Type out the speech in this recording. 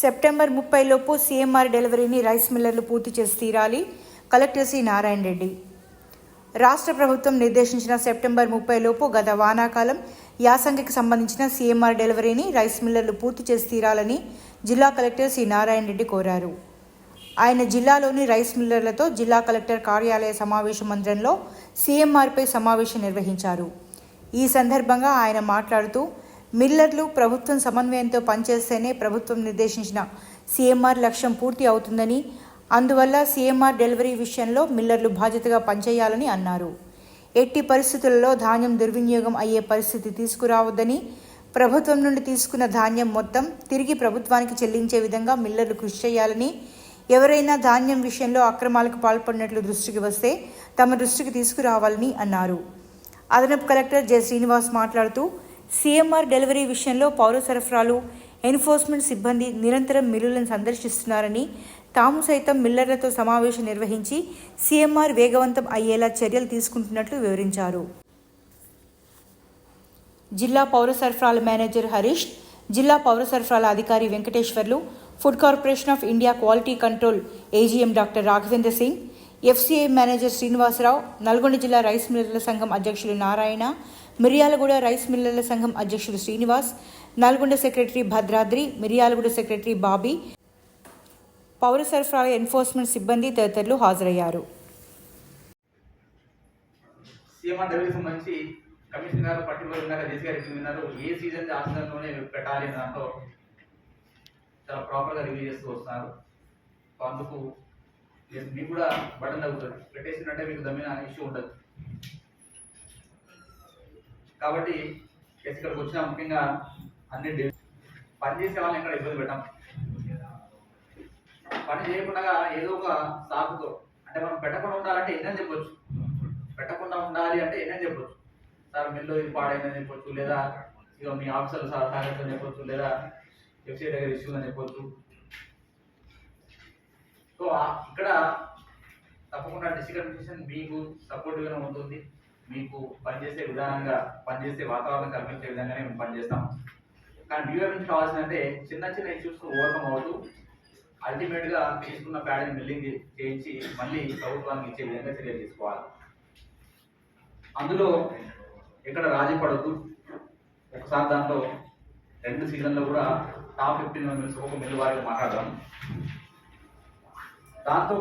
September ముప్పై లోపు CMR డెలివరీని రైస్ మిల్లర్లు పూర్తి చేసి తీరాలి. Collector C Narayana Reddy. రాష్ట్ర ప్రభుత్వం నిర్దేశించిన సెప్టెంబర్ ముప్పై లోపు గత వానాకాలం యాసంగికి సంబంధించిన సీఎంఆర్ డెలివరీని రైస్ మిల్లర్లు పూర్తి చేసి తీరాలని జిల్లా కలెక్టర్ సి నారాయణ రెడ్డి కోరారు. ఆయన జిల్లాలోని రైస్ మిల్లర్లతో జిల్లా కలెక్టర్ కార్యాలయ సమావేశ మందిరంలో సీఎంఆర్పై సమావేశం నిర్వహించారు. ఈ సందర్భంగా ఆయన మాట్లాడుతూ మిల్లర్లు ప్రభుత్వం సమన్వయంతో పనిచేస్తేనే ప్రభుత్వం నిర్దేశించిన సీఎంఆర్ లక్ష్యం పూర్తి అవుతుందని అందువల్ల సీఎంఆర్ డెలివరీ విషయంలో మిల్లర్లు బాధ్యతగా పనిచేయాలని అన్నారు. ఎట్టి పరిస్థితులలో ధాన్యం దుర్వినియోగం అయ్యే పరిస్థితి తీసుకురావద్దని ప్రభుత్వం నుండి తీసుకున్న ధాన్యం మొత్తం తిరిగి ప్రభుత్వానికి చెల్లించే విధంగా మిల్లర్లు కృషి చేయాలని ఎవరైనా ధాన్యం విషయంలో అక్రమాలకు పాల్పడినట్లు దృష్టికి వస్తే తమ దృష్టికి తీసుకురావాలని అన్నారు. అదనపు కలెక్టర్ జె శ్రీనివాస్ మాట్లాడుతూ సీఎంఆర్ డెలివరీ విషయంలో పౌర సరఫరాలు ఎన్ఫోర్స్మెంట్ సిబ్బంది నిరంతరం మిల్లులను సందర్శిస్తున్నారని తాము సైతం మిల్లర్లతో సమావేశం నిర్వహించి సీఎంఆర్ వేగవంతం అయ్యేలా చర్యలు తీసుకుంటున్నట్లు వివరించారు. జిల్లా పౌర సరఫరాల మేనేజర్ హరీష్ జిల్లా పౌర సరఫరాల అధికారి Venkateswarlu food corporation of India quality control AGM doctor Raghavendra Singh FCI manager Srinivasarao Nalgonda జిల్లా రైస్ మిల్లర్ల సంఘం అధ్యక్షులు నారాయణ మిర్యాలగూడ రైస్ మిల్లర్ల సంఘం అధ్యక్షుడు Srinivas Nalgonda secretary Bhadradri Miryalaguda secretary Bobby పౌర సరఫరాల ఎన్ఫోర్స్మెంట్ సిబ్బంది తదితరులు హాజరయ్యారు. సీఎంఆర్ డెలివరీ సంబంధించి కమిషనర్ గారు పర్టికులర్ ఉన్నారు? జేసీ గారు ఉన్నారు? ఏ సీజన్ ఆ సీజన్లోనే పెట్టాలి అనే దాంట్లో చాలా ప్రాపర్గా రివ్యూ చేస్తూ వస్తున్నారు. అందుకు మీకు కూడా బటన్ తగ్గుతుంది పెట్టేసినట్టే మీకు దమ్మిన ఇష్యూ ఉండదు. కాబట్టి yes, ఇక్కడికి వచ్చిన ముఖ్యంగా అన్ని పనిచేసే పని వాళ్ళని ఎక్కడ ఇబ్బంది పెట్టాం. పని చేయకుండా ఏదో ఒక సాకుతో అంటే మనం పెట్టకుండా ఉండాలంటే ఏదైనా చెప్పొచ్చు. పెట్టకుండా ఉండాలి అంటే ఏదైనా చెప్పొచ్చు. సార్ మిల్లు ఇది పాడైందని చెప్పొచ్చు లేదా ఇక మీ ఆఫీసర్లు సార్ తాగొచ్చని చెప్పొచ్చు లేదా వెబ్సైట్ దగ్గర ఇష్యూ అని చెప్పొచ్చు. సో ఇక్కడ తప్పకుండా డిస్ట్రిక్ట్ అడ్మినిస్ట్రేషన్ మీకు సపోర్టివ్గానే ఉంటుంది. మీకు పనిచేసే విధానంగా పనిచేసే వాతావరణం కల్పించే విధంగానే మేము పనిచేస్తాం. కానీ డ్యూఆర్ నుంచి కావాల్సిందంటే చిన్న చిన్న ఇష్యూస్ ఓవర్కమ్ అవుతూ అల్టిమేట్గా తీసుకున్న ప్యాడ్ని మిల్లింగ్ చేయించి మళ్ళీ ప్రభుత్వానికి ఇచ్చే విధంగా చర్యలు తీసుకోవాలి. అందులో ఎక్కడ రాజీ పడద్దు. ఒకసారి దాంట్లో రెండు సీజన్లో కూడా టాప్ ఫిఫ్టీన్ మెంబర్స్ ఒక మిల్లు వారికి మాట్లాడదాం. దాంతో